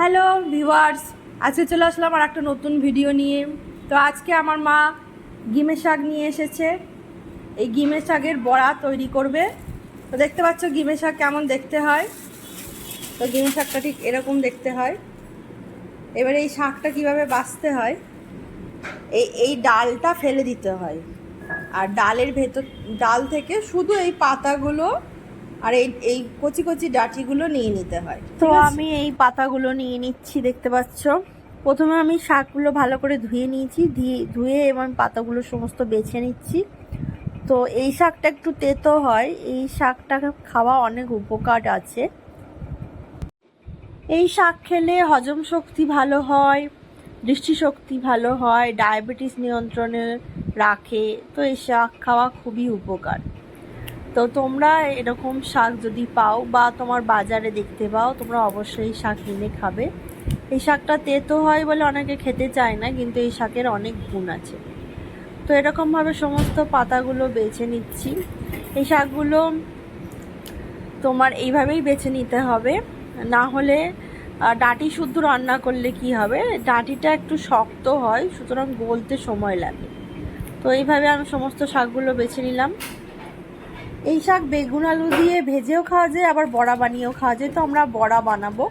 Hello viewers, আজকে চলে আসলাম আর একটা নতুন ভিডিও নিয়ে। তো আজকে আমার মা গিমের শাক নিয়ে এসেছে। এই গিমের শাকের বড়া তৈরি করবে। তো দেখতে পাচ্ছ গিমের শাক কেমন দেখতে হয়? তো গিমের শাকটা ঠিক এরকম দেখতে হয়। এবারে এই শাকটা কীভাবে বাছতে হয়? এই এই ডালটা ফেলে দিতে হয়। আর ডালের ভেতর, ডাল থেকে শুধু এই পাতাগুলো আর এই এই কচি কচি ডাঁটিগুলো নিয়ে নিতে হয় তো আমি এই পাতাগুলো নিয়ে নিচ্ছি দেখতে পাচ্ছ। প্রথমে আমি শাকগুলো ভালো করে ধুয়ে নিয়েছি ধুয়ে ধুয়ে এবং পাতাগুলো সমস্ত বেছে নিচ্ছি। তো এই শাকটা একটু তেতো হয় এই শাকটা খাওয়া অনেক উপকার আছে। এই শাক খেলে হজম শক্তি ভালো হয় দৃষ্টিশক্তি ভালো হয় ডায়াবেটিস নিয়ন্ত্রণে রাখে তো এই শাক খাওয়া খুবই উপকার। তো তোমরা এরকম শাক যদি পাও বা তোমার বাজারে দেখতে পাও, তোমরা অবশ্যই শাক কিনে খাবে। এই শাকটা তেতো হয় বলে অনেকে খেতে চায় না, কিন্তু এই শাকের অনেক গুণ আছে। তো এরকমভাবে সমস্ত পাতাগুলো বেছে নিচ্ছি। এই শাকগুলো তোমার এইভাবেই বেছে নিতে হবে। না হলে ডাঁটি শুদ্ধ রান্না করলে কি হবে? ডাঁটিটা একটু শক্ত হয়, সুতরাং গলতে সময় লাগে। তো এইভাবে আমি সমস্ত শাকগুলো বেছে নিলাম। এই শাক বেগুন আলু দিয়ে ভেজেও খাওয়া যায়, আবার বড়া বানিয়েও খাওয়া যায়। তো আমরা বড়া বানাবো।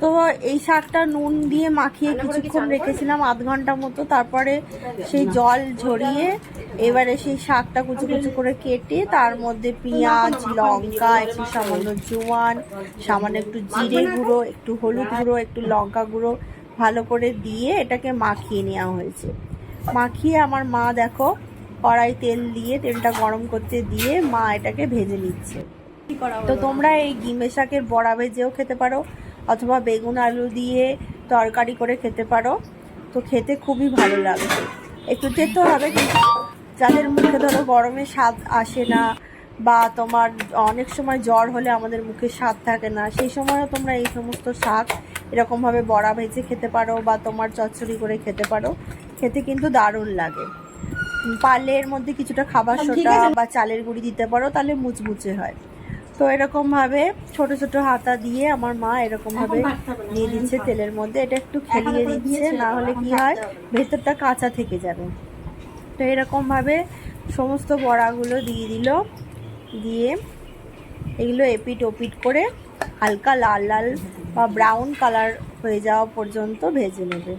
তো এই শাকটা নুন দিয়ে মাখিয়ে কিছুক্ষণ রেখেছিলাম আধ ঘণ্টা মতো। তারপরে সেই জল ঝরিয়ে এবারে সেই শাকটা কুচু কুচু করে কেটে তার মধ্যে পেঁয়াজ, লঙ্কা, একটু সামান্য জোয়ান, সামান্য একটু জিরে গুঁড়ো, একটু হলুদ গুঁড়ো, একটু লঙ্কা গুঁড়ো ভালো করে দিয়ে এটাকে মাখিয়ে নেওয়া হয়েছে। মাখিয়ে আমার মা দেখো কড়াই তেল দিয়ে তেলটা গরম করতে দিয়ে মা এটাকে ভেজে নিচ্ছে। তো তোমরা এই গিমে শাকের বড়া ভেজেও খেতে পারো অথবা বেগুন আলু দিয়ে তরকারি করে খেতে পারো। তো খেতে খুবই ভালো লাগবে। একটু তেতো হবে কিন্তু যাদের মুখে ধরো গরমে স্বাদ আসে না বা তোমার অনেক সময় জ্বর হলে আমাদের মুখে স্বাদ থাকে না সেই সময়ও তোমরা এই সমস্ত শাক এরকমভাবে বড়া ভেজে খেতে পারো বা তোমার চচ্চড়ি করে খেতে পারো। খেতে কিন্তু দারুণ লাগে। পারলে এর মধ্যে কিছুটা খাবার সোডা বা চালের গুঁড়ি দিতে পারো তাহলে মুচমুচে হয়। তো এরকম ভাবে ছোট ছোট হাতা দিয়ে আমার মা এরকম ভাবে দিয়ে দিচ্ছে তেলের মধ্যে। এটা একটু খেলিয়ে দিচ্ছে না হলে কি হয় ভেতরটা কাঁচা থেকে যাবে। তো এরকম ভাবে সমস্ত বড়াগুলো দিয়ে দিল দিয়ে এগুলো এপিট ওপিট করে হালকা লাল লাল বা ব্রাউন কালার হয়ে যাওয়া পর্যন্ত ভেজে নেবে।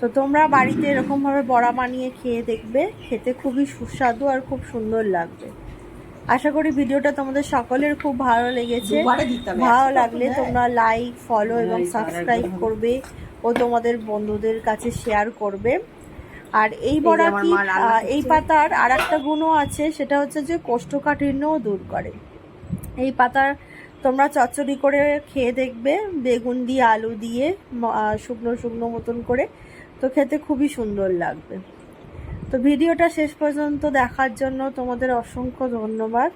তো তোমরা বাড়িতে এরকমভাবে বড়া বানিয়ে খেয়ে দেখবে খেতে খুবই সুস্বাদু আর খুব সুন্দর লাগবে। আশা করি ভিডিওটা তোমাদের সকলের খুব ভালো লেগেছে। ভালো লাগলে তোমরা লাইক ফলো এবং সাবস্ক্রাইব করবে ও তোমাদের বন্ধুদের কাছে শেয়ার করবে। আর এই বড়া কি এই পাতার আর একটা গুণও আছে সেটা হচ্ছে যে কোষ্ঠকাঠিন্যও দূর করে। এই পাতার তোমরা চচ্চড়ি করে খেয়ে দেখবে, বেগুন দিয়ে, আলু দিয়ে শুকনো শুকনো মতন করে। তো খেতে খুবই সুন্দর লাগবে। তো ভিডিওটা শেষ পর্যন্ত দেখার জন্য তোমাদের অসংখ্য ধন্যবাদ।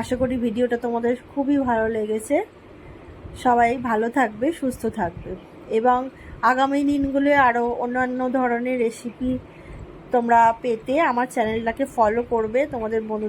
আশা করি ভিডিওটা তোমাদের খুবই ভালো লেগেছে। সবাই ভালো থাকবে, সুস্থ থাকবে। এবং আগামী দিনগুলো আরও অন্যান্য ধরনের রেসিপি তোমরা পেতে আমার চ্যানেলটাকে ফলো করবে, তোমাদের বন্ধু